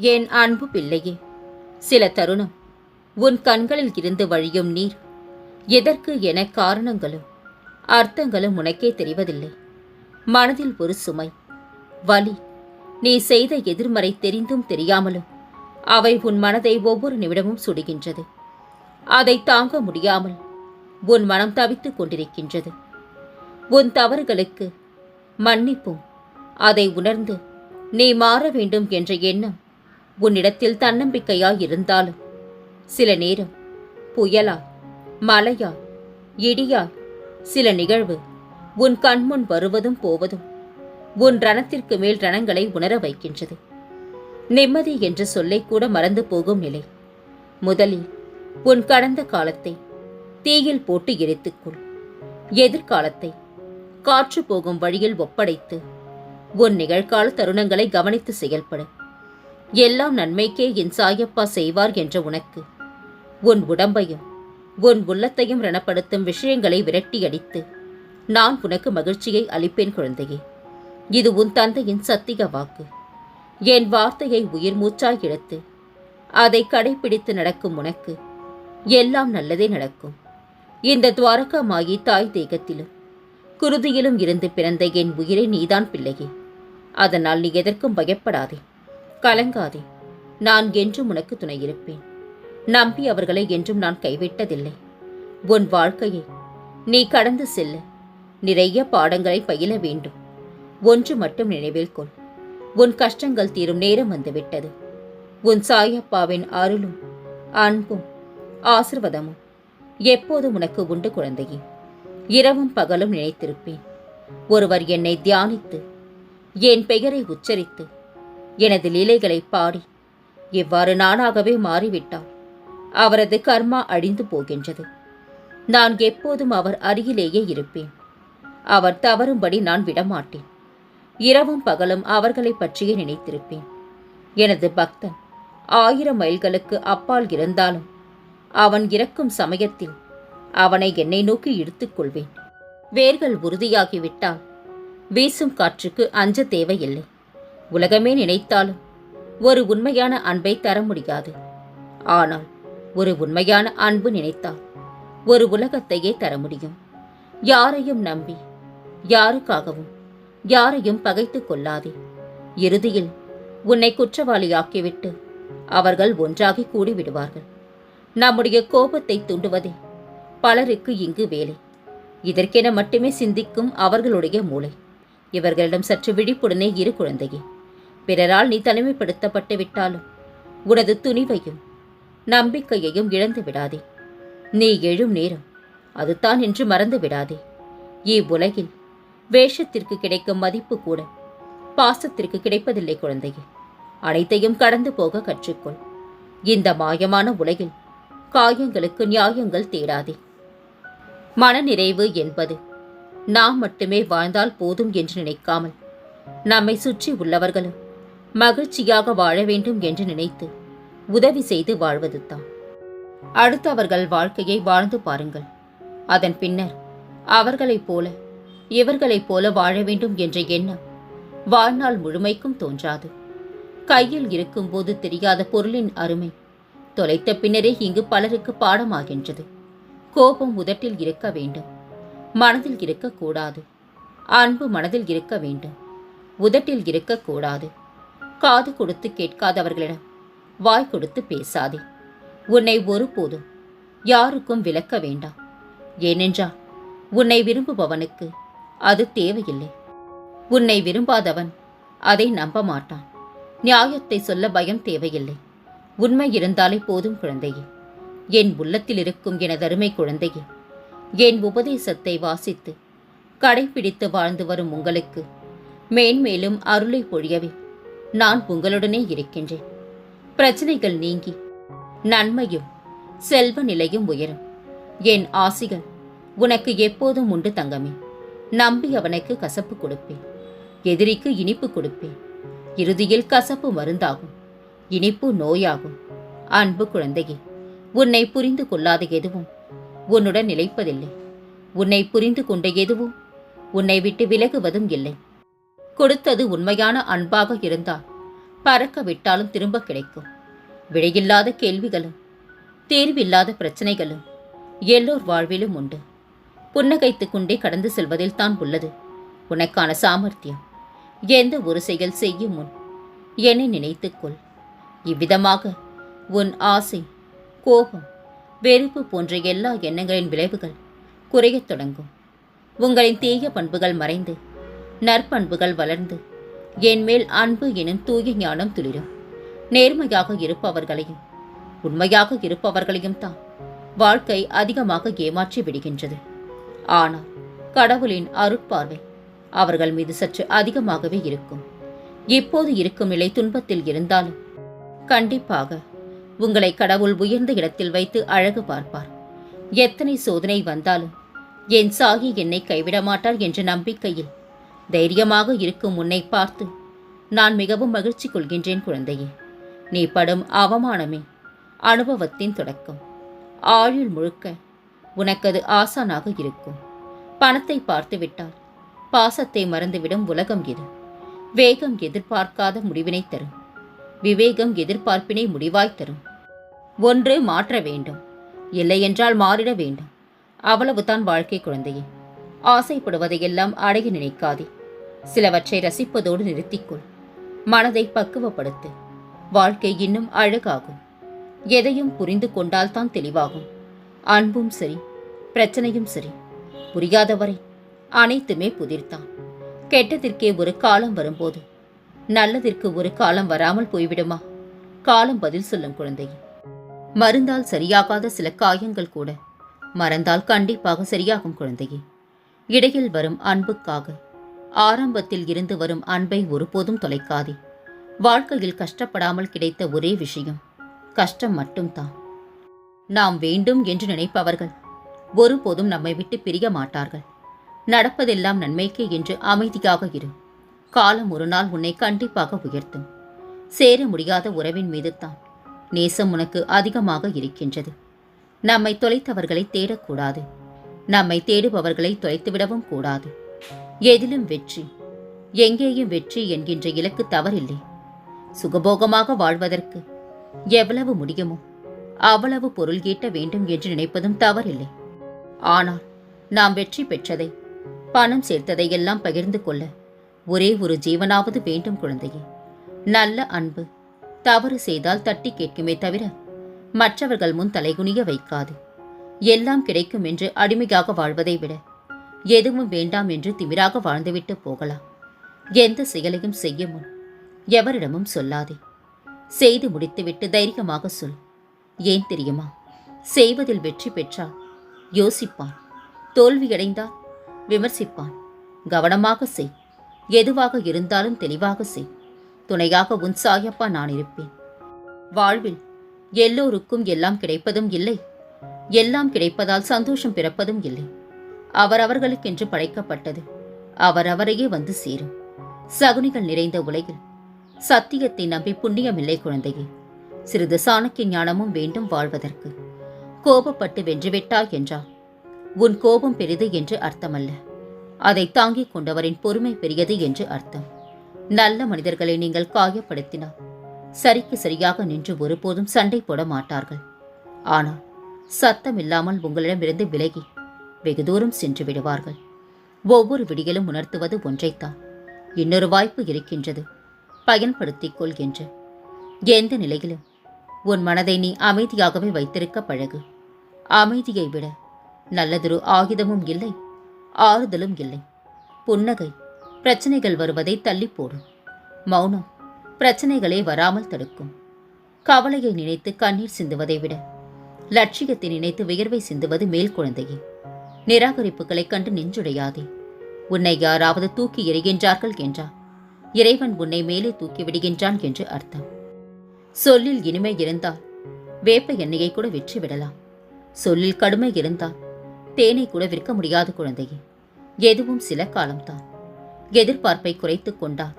என் அன்பு பிள்ளையே? சில தருணம் உன் கண்களில் இருந்து வழியும் நீர். எதற்கு என காரணங்களும் அர்த்தங்களும் உனக்கே தெரிவதில்லை. மனதில் ஒரு சுமை வலி நீ செய்த எதிர்மறை தெரிந்தும் தெரியாமலும் அவை உன் மனதை ஒவ்வொரு நிமிடமும் சுடுகின்றது. அதை தாங்க முடியாமல் உன் மனம் தவித்துக் கொண்டிருக்கின்றது. உன் தவறுகளுக்கு மன்னிப்பும் அதை உணர்ந்து நீ மாற வேண்டும் என்ற எண்ணம் உன்னிடத்தில் தன்னம்பிக்கையாய் இருந்தாலும் சில நேரம் புயலா மலையா இடியா சில நிகழ்வு உன் கண்முன் வருவதும் போவதும் உன் ரணத்திற்கு மேல் ரணங்களை உணர வைக்கின்றது. நிம்மதி என்ற சொல்லை கூட மறந்து போகும் நிலை. முதலில் உன் கடந்த காலத்தை தீயில் போட்டு எரித்துக்கொள். எதிர்காலத்தை காற்று போகும் வழியில் ஒப்படைத்து உன் நிகழ்கால தருணங்களை கவனித்து செயல்படும் எல்லாம் நன்மைக்கே என் சாயப்பா செய்வார் என்ற உனக்கு. உன் உடம்பையும் உன் உள்ளத்தையும் ரணப்படுத்தும் விஷயங்களை விரட்டியடித்து நான் உனக்கு மகிழ்ச்சியை அளிப்பேன் குழந்தையே. இது உன் தந்தையின் சத்திய வாக்கு. என் வார்த்தையை உயிர் மூச்சாய் எடுத்து அதை கடைபிடித்து நடக்கும் உனக்கு எல்லாம் நல்லதே நடக்கும். இந்த துவாரகா மாயி தாய் தேகத்திலும் குருதியிலும் இருந்து பிறந்த என் உயிரை நீதான் பிள்ளையே. அதனால் நீ எதற்கும் பயப்படாதே. கலங்காதே. நான் என்றும் உனக்கு துணை இருப்பேன். நம்பி அவர்களை என்றும் நான் கைவிட்டதில்லை. உன் வாழ்க்கையை நீ கடந்து செல்ல. நிறைய பாடங்களை பயில வேண்டும். ஒன்று மட்டும் நினைவில் கொள். உன் கஷ்டங்கள் தீரும் நேரம் வந்துவிட்டது. உன் சாயப்பாவின் அருளும் அன்பும் ஆசிர்வாதமும் எப்போதும் உனக்கு உண்டு குழந்தையே. இரவும் பகலும் நினைத்திருப்பேன். ஒருவர் என்னை தியானித்து என் பெயரை உச்சரித்து எனது லீலைகளை பாடி. இவ்வாறு நானாகவே மாறிவிட்டாள் அவரது கர்மா அழிந்து போகின்றது. நான் எப்போதும் அவர் அருகிலேயே இருப்பேன். அவர் தவறும்படி நான் விடமாட்டேன். இரவும் பகலும் அவர்களை பற்றியே நினைத்திருப்பேன். எனது பக்தன் ஆயிரம் மைல்களுக்கு அப்பால் இருந்தாலும் அவன் இறக்கும் சமயத்தில் அவனை என்னை நோக்கி இழுத்துக்கொள்வேன் வேர்கள் உறுதியாகிவிட்டால் வீசும் காற்றுக்கு அஞ்ச தேவையில்லை. உலகமே நினைத்தாலும் ஒரு உண்மையான அன்பை தர முடியாது. ஆனால் ஒரு உண்மையான அன்பு நினைத்தால் ஒரு உலகத்தையே தர முடியும். யாரையும் நம்பி யாருக்காகவும் யாரையும் பகைத்து கொள்ளாதே. இறுதியில் உன்னை குற்றவாளியாக்கிவிட்டு அவர்கள் ஒன்றாகி கூடிவிடுவார்கள். நம்முடைய கோபத்தை தூண்டுவதே பலருக்கு இங்கு வேலை. இதற்கென மட்டுமே சிந்திக்கும் அவர்களுடைய மூளை. இவர்களிடம் சற்று விழிப்புடனே இரு குழந்தையே. பிறரால் நீ தனிமைப்படுத்தப்பட்டு விட்டாலும் உனது துணிவையும் நம்பிக்கையையும் இழந்து விடாதே. நீ எழும் நேரம் அதுதான் என்று மறந்து விடாதே. இவ்வுலகில் வேஷத்திற்கு கிடைக்கும் மதிப்பு கூட பாசத்திற்கு கிடைப்பதில்லை குழந்தையே. அனைத்தையும் கடந்து போக கற்றுக்கொள். இந்த மாயமான உலகில் காயங்களுக்கு நியாயங்கள் தேடாதே. மனநிறைவு என்பது நாம் மட்டுமே வாழ்ந்தால் போதும் என்று நினைக்காமல் நம்மை சுற்றி உள்ளவர்களும் மகிழ்ச்சியாக வாழ வேண்டும் என்று நினைத்து உதவி செய்து வாழ்வதுதான் அடுத்தவர்கள் வாழ்க்கையை வாழ்ந்து பாருங்கள். அதன் பின்னர் அவர்களைப் போல இவர்களைப் போல வாழ வேண்டும் என்ற எண்ணம் வாழ்நாள் முழுமைக்கும் தோன்றாது. கையில் இருக்கும்போது தெரியாத பொருளின் அருமை தொலைத்த பின்னரே இங்கு பலருக்கு பாடமாகின்றது. கோபம் உதட்டில் இருக்க வேண்டும். மனதில் இருக்கக்கூடாது. அன்பு மனதில் இருக்க வேண்டும். உதட்டில் இருக்கக்கூடாது. காது கொடுத்து கேட்காதவர்களிடம் வாய் கொடுத்து பேசாதே. உன்னை ஒருபோதும் யாருக்கும் விளக்க வேண்டாம். ஏனென்றால் உன்னை விரும்புபவனுக்கு அது தேவையில்லை. உன்னை விரும்பாதவன் அதை நம்ப மாட்டான். நியாயத்தை சொல்ல பயம் தேவையில்லை. உண்மை இருந்தாலே போதும் குழந்தையே. என் உள்ளத்தில் இருக்கும் எனது அருமை குழந்தையே என் உபதேசத்தை வாசித்து கடைபிடித்து வாழ்ந்து வரும் உங்களுக்கு மேன்மேலும் அருளை பொழியவே. நான் உங்களுடனே இருக்கின்றேன். பிரச்சனைகள் நீங்கி நன்மையும் செல்வ நிலையும் உயரும். என் ஆசிகள் உனக்கு எப்போதும் உண்டு தங்கமே. நம்பி அவனுக்கு கசப்பு கொடுப்பேன். எதிரிக்கு இனிப்பு கொடுப்பேன். இறுதியில் கசப்பு மருந்தாகும். இனிப்பு நோயாகும். அன்பு குழந்தையே உன்னை புரிந்து கொள்ளாத எதுவும் உன்னுடன் நிலைப்பதில்லை. உன்னை புரிந்து கொண்ட எதுவும் உன்னை விட்டு விலகுவதும் இல்லை. கொடுத்தது உண்மையான அன்பாக இருந்தால் பறக்க விட்டாலும் திரும்ப கிடைக்கும். விடையில்லாத கேள்விகளும் தேர்வில்லாத பிரச்சனைகளும் எல்லோர் வாழ்விலும் உண்டு. புன்னகைத்துக் கொண்டே கடந்து செல்வதில் தான் உள்ளது. உனக்கான சாமர்த்தியம். எந்த ஒரு செயல் செய்யும் முன் என்னை நினைத்துக்கொள் இவ்விதமாக உன் ஆசை கோபம் வெறுப்பு போன்ற எல்லா எண்ணங்களின் விளைவுகள் குறையத் தொடங்கும். உங்களின் தீய பண்புகள் மறைந்து நற்பண்புகள் வளர்ந்து என் மேல் அன்பு எனும் தூய ஞானம் துளிரும். நேர்மையாக இருப்பவர்களையும் உண்மையாக இருப்பவர்களையும் தான் வாழ்க்கை அதிகமாக ஏமாற்றி விடுகின்றது. ஆனால் கடவுளின் அருட்பார்வை அவர்கள் மீது சற்று அதிகமாகவே இருக்கும். இப்போது இருக்கும் நிலை துன்பத்தில் இருந்தாலும் கண்டிப்பாக உங்களை கடவுள் உயர்ந்த இடத்தில் வைத்து அழகு பார்ப்பார். எத்தனை சோதனை வந்தாலும் என் சாகி என்னை கைவிட மாட்டார் என்ற நம்பிக்கையில் தைரியமாக இருக்கும் உன்னை பார்த்து நான் மிகவும் மகிழ்ச்சி கொள்கின்றேன் குழந்தையே. நீ படும் அவமானமே அனுபவத்தின் தொடக்கம். ஆழில் முழுக்க உனக்கது ஆசானாக இருக்கும். பணத்தை பார்த்துவிட்டால் பாசத்தை மறந்துவிடும் உலகம் இது. வேகம் எதிர்பார்க்காத முடிவினை தரும். விவேகம் எதிர்பார்ப்பினை முடிவாய் தரும். ஒன்று மாற்ற வேண்டும். இல்லையென்றால் மாறிட வேண்டும். அவ்வளவுதான் வாழ்க்கை குழந்தையே. ஆசைப்படுவதையெல்லாம் அடைய நினைக்காதே. சிலவற்றை ரசிப்பதோடு நிறுத்திக்கொள். மனதை பக்குவப்படுத்து. வாழ்க்கை இன்னும் அழகாகும். எதையும் புரிந்து கொண்டால்தான் தெளிவாகும். அன்பும் சரி பிரச்சனையும் சரி. புரியாதவரை அனைத்துமே புதிர்தான் கெட்டதிற்கே ஒரு காலம் வரும்போது நல்லதிற்கு ஒரு காலம் வராமல் போய்விடுமா? காலம் பதில் சொல்லும் குழந்தை. மருந்தால் சரியாகாத சில காயங்கள் கூட மறந்தால் கண்டிப்பாக சரியாகும் குழந்தையே. இடையில் வரும் அன்புக்காக ஆரம்பத்தில் இருந்து வரும் அன்பை ஒருபோதும் தொலைக்காதே. வாழ்க்கையில் கஷ்டப்படாமல் கிடைத்த ஒரே விஷயம் கஷ்டம் மட்டும்தான். நாம் வேண்டும் என்று நினைப்பவர்கள் ஒருபோதும் நம்மை விட்டு பிரிய மாட்டார்கள். நடப்பதெல்லாம் நன்மைக்கே என்று அமைதியாக இரு. காலம் ஒரு நாள் உன்னை கண்டிப்பாக உயர்த்தும். சேர முடியாத உறவின் மீது தான் நேசம் உனக்கு அதிகமாக இருக்கின்றது. நம்மை தொலைத்தவர்களை தேடக்கூடாது. நம்மை தேடுபவர்களை தொலைத்துவிடவும் கூடாது. எதிலும் வெற்றி. எங்கேயும் வெற்றி என்கின்ற இலக்கு தவறில்லை. சுகபோகமாக வாழ்வதற்கு எவ்வளவு முடியுமோ அவ்வளவு பொருள் ஈட்ட வேண்டும் என்று நினைப்பதும் தவறில்லை. ஆனால் நாம் வெற்றி பெற்றதை பணம் சேர்த்ததை எல்லாம் பகிர்ந்து கொள்ள ஒரே ஒரு ஜீவனாவது வேண்டும் குழந்தையே. நல்ல அன்பு தவறு செய்தால் தட்டி கேட்குமே தவிர மற்றவர்கள் முன் தலைகுனிய வைக்காது. எல்லாம் கிடைக்கும் என்று அடிமையாக வாழ்வதை விட எதுவும் வேண்டாம் என்று திமிராக வாழ்ந்துவிட்டு போகலாம். எந்த செயலையும் செய்ய முன் எவரிடமும் சொல்லாதே. செய்து முடித்துவிட்டு தைரியமாக சொல். ஏன் தெரியுமா? செய்வதில் வெற்றி பெற்றால் யோசிப்பான். தோல்வியடைந்தால் விமர்சிப்பான். கவனமாக செய். எதுவாக இருந்தாலும் தெளிவாக செய். துணையாக உன் சாயப்பா நான் இருப்பேன். வாழ்வில் எல்லோருக்கும் எல்லாம் கிடைப்பதும் இல்லை. எல்லாம் கிடைப்பதால் சந்தோஷம் பிறப்பதும் இல்லை. அவரவர்களுக்கென்று படைக்கப்பட்டது. அவரவரையே வந்து சேரும். சகுனிகள் நிறைந்த உலகில் சத்தியத்தை நம்பி புண்ணியமில்லை குழந்தையே. சிறிது சாணக்கிய ஞானமும் வேண்டும் வாழ்வதற்கு. கோபப்பட்டு வென்றுவிட்டாய் என்றால் உன் கோபம் பெரிது என்று அர்த்தமல்ல. அதை தாங்கிக் கொண்டவரின் பொறுமை பெரியது என்று அர்த்தம். நல்ல மனிதர்களை நீங்கள் காயப்படுத்தினால் சரிக்கு சரியாக நின்று ஒருபோதும் சண்டை போட மாட்டார்கள். ஆனால் சத்தமில்லாமல் உங்களிடமிருந்து விலகி வெகு தூரம் சென்று விடுவார்கள். ஒவ்வொரு விடியலும் உணர்த்துவது ஒன்றைத்தான். இன்னொரு வாய்ப்பு இருக்கின்றது. பயன்படுத்திக் கொள் என்று. எந்த நிலையிலும். உன் மனதை நீ அமைதியாகவே வைத்திருக்க பழகு. அமைதியை விட நல்லதொரு ஆயுதமும் இல்லை. ஆறுதலும் இல்லை. புன்னகை. பிரச்சனைகள் வருவதை தள்ளி போடும். மௌனம். பிரச்சனைகளே வராமல் தடுக்கும். கவலையை நினைத்து கண்ணீர் சிந்துவதை விட லட்சியத்தை நினைத்து வியர்வை சிந்துவது மேல் குழந்தையே. நிராகரிப்புகளைக் கண்டு நெஞ்சுடையாதே. உன்னை யாராவது தூக்கி எறிகின்றார்கள் என்றால் இறைவன் உன்னை மேலே தூக்கி விடுகின்றான் என்று அர்த்தம். சொல்லில் இனிமை இருந்தால் வேப்ப எண்ணெயை கூட விற்று விடலாம். சொல்லில் கடுமை இருந்தால் தேனை கூட விற்க முடியாது குழந்தையே. எதுவும் சில காலம்தான். எதிர்பார்ப்பை குறைத்துக் கொண்டால்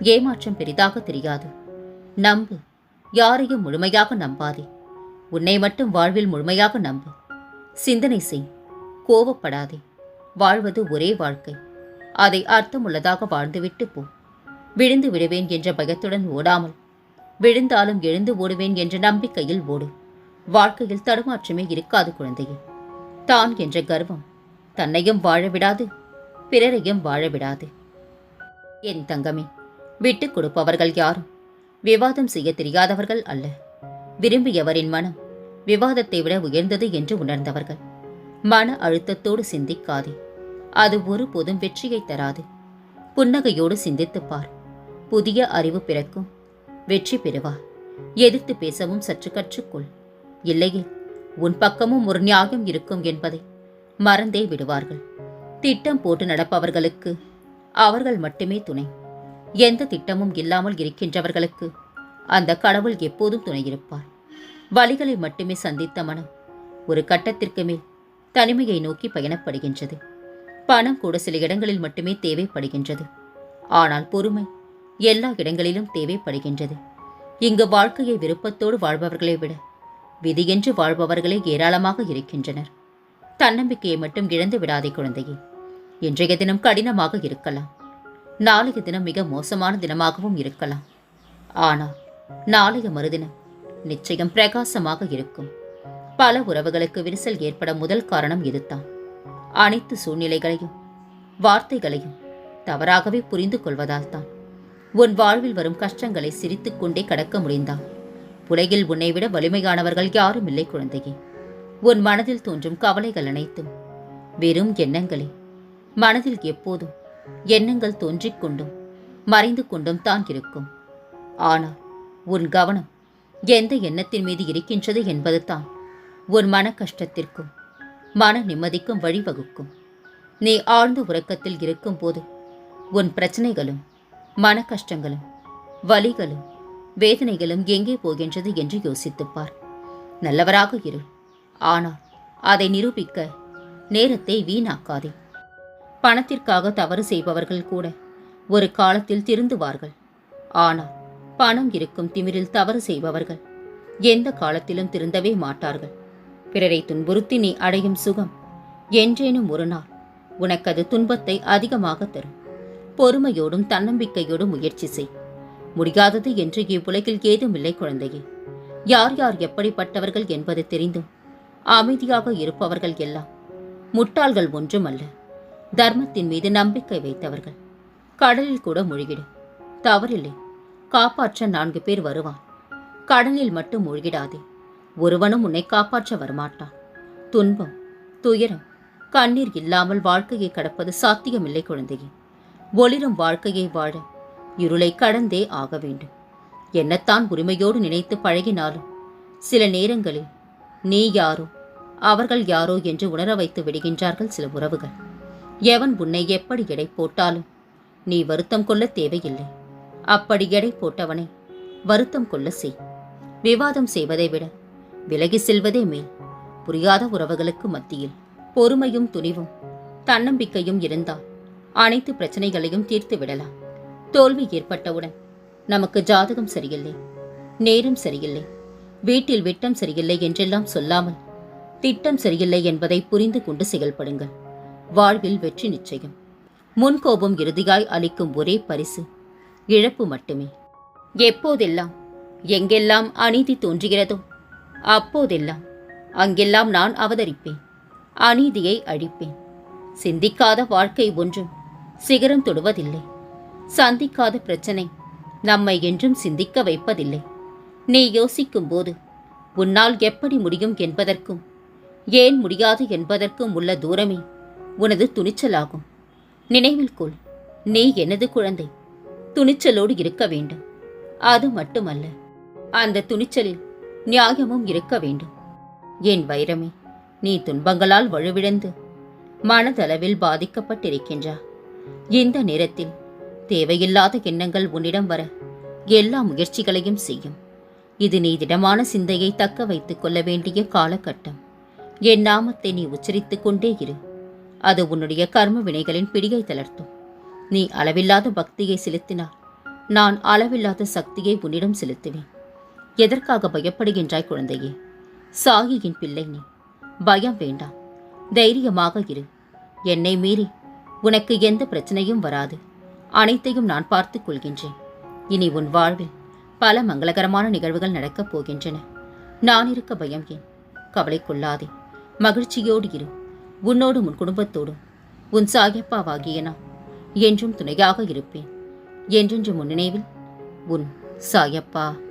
ஏமாற்றம் பெரிதாக தெரியாது. நம்பு யாரையும் முழுமையாக நம்பாதே. உன்னை மட்டும் வாழ்வில் முழுமையாக நம்பு. சிந்தனை செய். கோவப்படாதே. வாழ்வது ஒரே வாழ்க்கை. அதை அர்த்தமுள்ளதாக வாழ்ந்துவிட்டு போ. விழுந்து விடுவேன் என்ற பயத்துடன் ஓடாமல். விழுந்தாலும் எழுந்து ஓடுவேன் என்ற நம்பிக்கையில் ஓடு. வாழ்க்கையில் தடுமாற்றமே இருக்காது குழந்தையே. தான் என்ற கர்வம் தன்னையும் வாழ விடாது பிறரையும் வாழ விடாது. என் தங்கமே விட்டுக் கொடுப்பவர்கள் யாரும் விவாதம் செய்ய தெரியாதவர்கள் அல்ல. விரும்பியவரின் மனம் விவாதத்தை விட உயர்ந்தது என்று உணர்ந்தவர்கள். மன அழுத்தத்தோடு சிந்திக்காதே. அது ஒருபோதும் வெற்றியை தராது. புன்னகையோடு சிந்தித்துப் பார். புதிய அறிவு பிறக்கும். வெற்றி பெறுவார் எதிர்த்து பேசவும் சற்று கற்றுக்கொள். இல்லையே உன் பக்கமும் ஒரு நியாயம் இருக்கும் என்பதை மறந்தே விடுவார்கள். திட்டம் போட்டு நடப்பவர்களுக்கு அவர்கள் மட்டுமே துணை. எந்த திட்டமும் இல்லாமல் இருக்கின்றவர்களுக்கு அந்த கடவுள் எப்போதும் துணையிருப்பார் வழிகளை மட்டுமே சந்தித்த மனம் ஒரு கட்டத்திற்கு மேல் தனிமையை நோக்கி பயணப்படுகின்றது. பணம் கூட சில இடங்களில் மட்டுமே தேவைப்படுகின்றது. ஆனால் பொறுமை எல்லா இடங்களிலும் தேவைப்படுகின்றது. இங்கு வாழ்க்கையை விருப்பத்தோடு வாழ்பவர்களை விட விதியென்று வாழ்பவர்களே ஏராளமாக இருக்கின்றனர். தன்னம்பிக்கையை மட்டும் இழந்து விடாதே குழந்தையே. இன்றைய தினம் கடினமாக இருக்கலாம். நாளைய தினம் மிக மோசமான தினமாகவும் இருக்கலாம். ஆனால் நாளைய மறுதினம் நிச்சயம் பிரகாசமாக இருக்கும். பல உறவுகளுக்கு விரிசல் ஏற்பட முதல் காரணம் இதுதான். அனைத்து சூழ்நிலைகளையும் வார்த்தைகளையும் தவறாகவே புரிந்து கொள்வதால் தான் உன் வாழ்வில் வரும் கஷ்டங்களை சிரித்துக்கொண்டே கடக்க முடிந்தான். உலகில் உன்னை விட வலிமையானவர்கள் யாரும் இல்லை குழந்தையே. உன் மனதில் தோன்றும் கவலைகள் அனைத்தும் வெறும் எண்ணங்களே. மனதில் எப்போதும் எண்ணங்கள் தோன்றிக் கொண்டும் மறைந்து கொண்டும் தான் இருக்கும். ஆனால் உன் கவனம் எந்த எண்ணத்தின் மீது இருக்கின்றது என்பது தான் உன் மன கஷ்டத்திற்கும் மன நிம்மதிக்கும் வழிவகுக்கும். நீ ஆழ்ந்த உறக்கத்தில் இருக்கும்போது உன் பிரச்சனைகளும் மன கஷ்டங்களும் வலிகளும் வேதனைகளும் எங்கே போகின்றது என்று யோசித்துப்பார் நல்லவராக இரு. ஆனால் அதை நிரூபிக்க நேரத்தை வீணாக்காதே. பணத்திற்காக தவறு செய்பவர்கள் கூட ஒரு காலத்தில் திருந்துவார்கள். ஆனால் பணம் இருக்கும் திமிரில் தவறு செய்பவர்கள் எந்த காலத்திலும் திருந்தவே மாட்டார்கள். பிறரை துன்புறுத்தி நீ அடையும் சுகம் என்றேனும் ஒரு நாள். உனக்கது துன்பத்தை அதிகமாக தரும். பொறுமையோடும் தன்னம்பிக்கையோடும் முயற்சி செய். முடியாதது என்று இவ்வுலகில் ஏதுமில்லை குழந்தையே. யார் யார் எப்படிப்பட்டவர்கள் என்பது தெரிந்தும் அமைதியாக இருப்பவர்கள் எல்லாம் முட்டாள்கள் ஒன்றுமல்ல. தர்மத்தின் மீது நம்பிக்கை வைத்தவர்கள். கடலில் கூட மூழ்கிடு. தவறில்லை. காப்பாற்ற நான்கு பேர் வருவான். கடலில் மட்டும் மூழ்கிடாதே. ஒருவனும் உன்னை காப்பாற்ற வரமாட்டான். துன்பம் துயரம் கண்ணீர் இல்லாமல் வாழ்க்கையை கடப்பது சாத்தியமில்லை குழந்தையே. ஒளிரும் வாழ்க்கையை வாழ இருளை கடந்தே ஆக வேண்டும். என்னத்தான் உரிமையோடு நினைத்து பழகினாலும் சில நேரங்களில் நீ யாரோ அவர்கள் யாரோ என்று உணர வைத்து விடுகின்றார்கள் சில உறவுகள். எவன் உன்னை எப்படி எடை போட்டாலும் நீ வருத்தம் கொள்ள தேவையில்லை. அப்படி எடை போட்டவனை வருத்தம் கொள்ள செய். விவாதம் செய்வதை விட விலகி செல்வதே மேல். புரியாத உறவுகளுக்கு மத்தியில் பொறுமையும் துணிவும் தன்னம்பிக்கையும் இருந்தால் அனைத்து பிரச்சனைகளையும் தீர்த்து விடலாம். தோல்வி ஏற்பட்டவுடன் நமக்கு ஜாதகம் சரியில்லை நேரம் சரியில்லை வீட்டில் விட்டம் சரியில்லை என்றெல்லாம் சொல்லாமல் திட்டம் சரியில்லை என்பதை புரிந்து கொண்டு செயல்படுங்கள். வாழ்வில் வெற்றி நிச்சயம். முன்கோபம் இறுதியாய் அளிக்கும் ஒரே பரிசு இழப்பு மட்டுமே. எப்போதெல்லாம் எங்கெல்லாம் அநீதி தோன்றுகிறதோ அப்போதெல்லாம் அங்கெல்லாம் நான் அவதரிப்பேன் அநீதியை அழிப்பேன். சிந்திக்காத வாழ்க்கை ஒன்றும் சிகரம் தொடுவதில்லை. சந்திக்காத பிரச்சனை நம்மை என்றும் சிந்திக்க வைப்பதில்லை. நீ யோசிக்கும்போது உன்னால் எப்படி முடியும் என்பதற்கும் ஏன் முடியாது என்பதற்கும் உள்ள தூரமே உனது துணிச்சலாகும். நினைவில் கொள் நீ எனது குழந்தை துணிச்சலோடு இருக்க வேண்டும். அது மட்டுமல்ல அந்த துணிச்சலில் நியாயமும் இருக்க வேண்டும். என் வைரமே நீ துன்பங்களால் வலுவிழந்து மனதளவில் பாதிக்கப்பட்டிருக்கின்றா. இந்த நேரத்தில் தேவையில்லாத எண்ணங்கள் உன்னிடம் வர எல்லா முயற்சிகளையும் செய்யும். இது நீ திடமான சிந்தையை தக்க வைத்துக் கொள்ள வேண்டிய காலகட்டம். என் நாமத்தை நீ உச்சரித்துக் கொண்டே இரு. அது உன்னுடைய கர்ம வினைகளின் பிடியை தளர்த்தும். நீ அளவில்லாத பக்தியை செலுத்தினால் நான் அளவில்லாத சக்தியை உன்னிடம் செலுத்துவேன். எதற்காக பயப்படுகின்றாய் குழந்தையே? சாகியின் பிள்ளை நீ. பயம் வேண்டாம். தைரியமாக இரு. என்னை மீறி உனக்கு எந்த பிரச்சனையும் வராது. அனைத்தையும் நான் பார்த்துக் கொள்கின்றேன். இனி உன் வாழ்வில் பல மங்களகரமான நிகழ்வுகள் நடக்கப் போகின்றன. நான் இருக்க பயம் ஏன்? கவலை கொள்ளாதே. மகிழ்ச்சியோடு இரு. உன்னோடும் உன் குடும்பத்தோடும். உன் சாயப்பாவாகிய நான் என்றும் துணையாக இருப்பேன். என்றென்று முன் நினைவில் உன் சாயப்பா